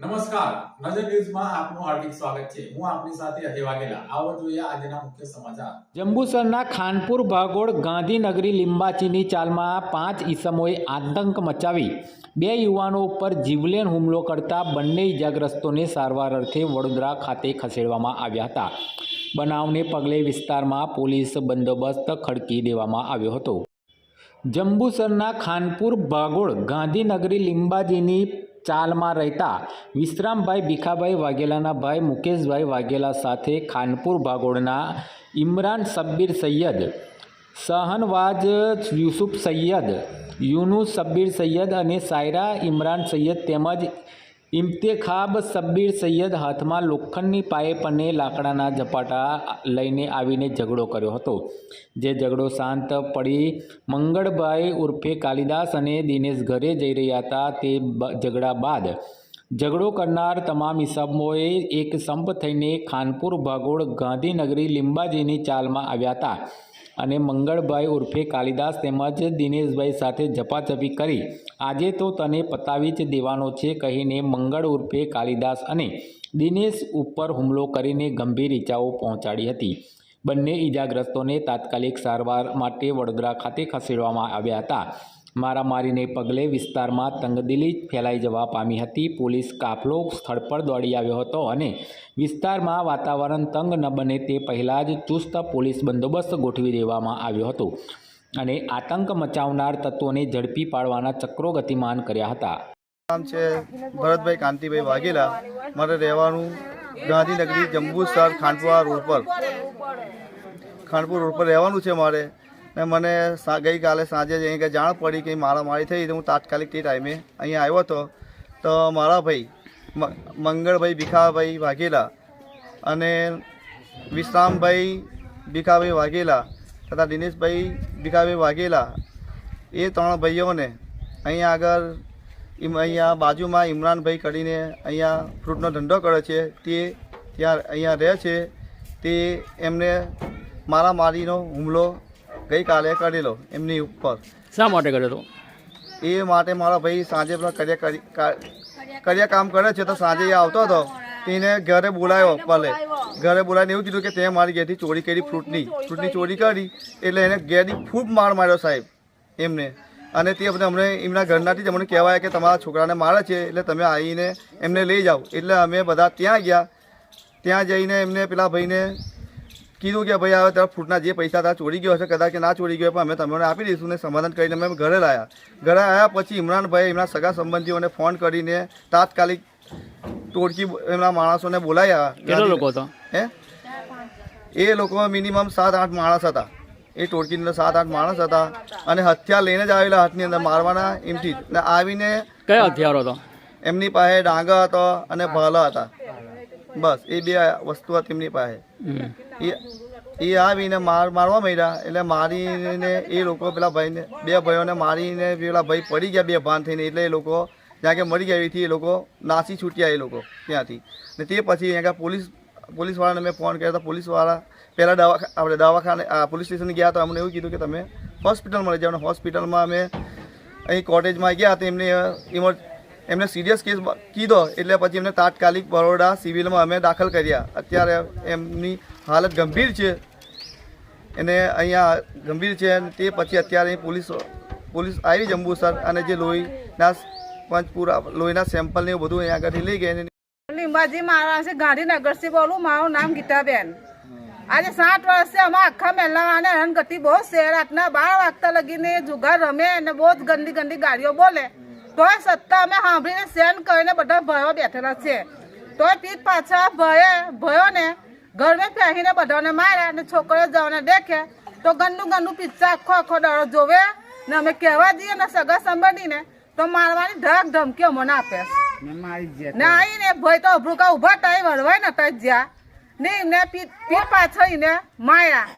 નમસ્કાર. નજર ન્યૂઝમાં આપનું હાર્દિક સ્વાગત છે. હું આપની સાથે અજય વાઘેલા. આવો જોઈએ આજના મુખ્ય સમાચાર. જંબુસરના ખાનપુર ભાગોળ ગાંધીનગરી લીંબાચીની ચાલમાં પાંચ ઈસમોએ આતંક મચાવી. બે યુવાનો ઉપર જીવલેણ હુમલો કરતા બંને ઇજાગ્રસ્તોને સારવાર અર્થે વડોદરા ખાતે ખસેડવામાં આવ્યા હતા. બનાવને પગલે વિસ્તારમાં પોલીસ બંદોબસ્ત ખડકી દેવામાં આવ્યો હતો. જંબુસરના ખાનપુર ભાગોળ ગાંધીનગરી લિંબાજીની ચાલમાં રહેતા વિશ્રામભાઈ ભીખાભાઈ વાઘેલાના ભાઈ મુકેશભાઈ વાઘેલા સાથે ખાનપુર ભાગોળના ઇમરાન સબ્બીર સૈયદ, સહનવાજ યુસુફ સૈયદ, યુનુસ સબ્બીર સૈયદ અને સાયરા ઇમરાન સૈયદ તેમજ ઇમ્તેખાબ સબ્બીર સૈયદ હાથમાં લોખંડની પાઇપ અને લાકડાના ઝપાટા લઈને આવીને ઝઘડો કર્યો હતો. જે ઝઘડો શાંત પડી મંગળભાઈ ઉર્ફે કાલિદાસ અને દિનેશ ઘરે જઈ રહ્યા હતા તે ઝઘડા બાદ ઝઘડો કરનાર તમામ ઇસમોએ એક સંપ થઈને ખાનપુર ભાગોળ ગાંધીનગરી લિંબાજીની ચાલમાં આવ્યા હતા. અને મંગળભાઈ ઉર્ફે કાલિદાસ તેમજ દિનેશભાઈ સાથે ઝપાઝપી કરી. આજે તો તને પતાવી જ દેવાનો છે કહીને મંગળ ઉર્ફે કાલિદાસ અને દિનેશ ઉપર હુમલો કરીને ગંભીર ઈજાઓ પહોંચાડી હતી. બંને ઈજાગ્રસ્તોને તાત્કાલિક સારવાર માટે વડોદરા ખાતે ખસેડવામાં આવ્યા હતા. મારામારીને પગલે વિસ્તારમાં તંગદિલી ફેલાઈ જવા પામી હતી. પોલીસ કાફલો સ્થળ પર દોડી આવ્યો હતો અને વિસ્તારમાં વાતાવરણ તંગ ન બને તે પહેલાં જ ચુસ્ત પોલીસ બંદોબસ્ત ગોઠવી દેવામાં આવ્યો હતો અને આતંક મચાવનાર તત્વોને ઝડપી પાડવાના ચક્રો ગતિમાન કર્યા હતા. નામ છે ભરતભાઈ કાંતિભાઈ વાઘેલા. મારે રહેવાનું ગાંધીનગરી જંબુસર ખાંડવા રોડ પર. ખાંડપુર રોડ પર રહેવાનું છે મારે. ને મને ગઈકાલે સાંજે જ અહીં જાણ પડી કે મારા મારી થઈ તો હું તાત્કાલિક તે ટાઈમે અહીંયા આવ્યો હતો. તો મારા ભાઈ મંગળભાઈ ભીખાભાઈ વાઘેલા અને વિશ્રામભાઈ ભીખાભાઈ વાઘેલા તથા દિનેશભાઈ ભીખાભાઈ વાઘેલા એ ત્રણ ભાઈઓને અહીંયા આગળ અહીંયા બાજુમાં ઇમરાનભાઈ કરીને અહીંયા ફ્રૂટનો ધંધો કરે છે. તે ત્યાં, અહીંયા રહે છે. તે એમને મારામારીનો હુમલો ગઈકાલે કરેલો એમની ઉપર. શા માટે કર્યો હતો? એ માટે મારા ભાઈ સાંજે પણ કર્યા કરી કર્યા કામ કરે છે તો સાંજે એ આવતો હતો. તેને ઘરે બોલાયો ભલે. ઘરે બોલાવીને એવું કીધું કે તે મારી ઘેરથી ચોરી કરી ફ્રૂટની ફ્રૂટની ચોરી કરી એટલે એને ઘેરથી ખૂબ માર માર્યો સાહેબ એમને. અને તે બધા અમને એમના ઘરનાથી જ અમને કહેવાય કે તમારા છોકરાને મારે છે એટલે તમે આવીને એમને લઈ જાઓ. એટલે અમે બધા ત્યાં ગયા. ત્યાં જઈને એમને પેલા ભાઈને કીધું કે ભાઈ હવે તારા ફૂટના જે પૈસા તારા ચોરી ગયો હશે કદાચ કે ના ચોરી ગયો પણ અમે તમને આપી દઈશું ને સમાધાન કરીને અમે ઘરે લાયા. ઘરે આવ્યા પછી ઇમરાનભાઈ એમના સગા સંબંધીઓને ફોન કરીને તાત્કાલિક ટોળકી એમના માણસોને બોલાયા. કેટલા લોકો હતા? હે? એ લોકો મિનિમમ સાત આઠ માણસ હતા. એ ટોળકીની અંદર સાત આઠ માણસ હતા અને હથિયાર લઈને જ આવેલા હાથની અંદર મારવાના એમથી જ. આવીને કયા હથિયારો હતા? એમની પાસે ડાંગર હતો અને ભાલા હતા. બસ એ બે વસ્તુ હતી એમની પાસે. એ એ આવીને માર મારવા માંડ્યા એટલે મારીને એ લોકો પેલા ભાઈને બે ભાઈઓને મારીને પેલા ભાઈ પડી ગયા બે ભાન થઈને એટલે એ લોકો જ્યાં કે મરી ગયા એથી એ લોકો નાસી છૂટ્યા એ લોકો ત્યાંથી. ને તે પછી અહીંયા પોલીસ પોલીસવાળાને મેં ફોન કર્યો હતા પોલીસવાળા પહેલાં દવાખા આપણે દવાખાને પોલીસ સ્ટેશન ગયા તો અમને એવું કીધું કે તમે હોસ્પિટલમાં લઈ જાઓ. હોસ્પિટલમાં અમે અહીં કોટેજમાં ગયા તો એમને ઇમર એમને સિરિયસ કેસ કીધો, એટલે પછી એમને તાત્કાલિક બરોડા સિવિલમાં અમે દાખલ કર્યા. અત્યારે એમની હાલત ગંભીર છે. એને અહીંયા ગંભીર છે તે પછી અત્યારે પોલીસ પોલીસ આવી જંબુસર અને જે લોહીના પંચપુરા લોહીના સેમ્પલ ને બધું અહીંયા આગળથી લઈ ગયા લીંબાજી મારા છે, ગાંધીનગરથી બોલું, મારું નામ ગીતાબેન. આજે સાત વર્ષથી અમે આખા મહેલાવાને રણગતિ બહુ છે રાતના બાર વાગતા લગીને જુગાર રમે અને બહુ જ ગંદી ગંદી ગાડીઓ બોલે. તોય સત્તા અમે સાંભળીને સેન કરીને બધા ભયો બેઠેલા છે. તોય પીઠ પાછા ભયે ભયોને ઘરમાં પહેરીને બધાને માર્યા અને છોકરો જવાને દેખે તો ગંદુ ગંદુ પિક્ચર આખો આખો દાડો જોવે ને અમે કહેવા દઈએ ને સગા સંબંધીને તો મારવાની ધક ધમકીઓ મને આપે. ને આવીને ભાઈ તો અભરૂકા ઊભા થાય વળવાય નતા જ્યાં. ને એમને પીઠ પીઠ પાછળ એને માર્યા.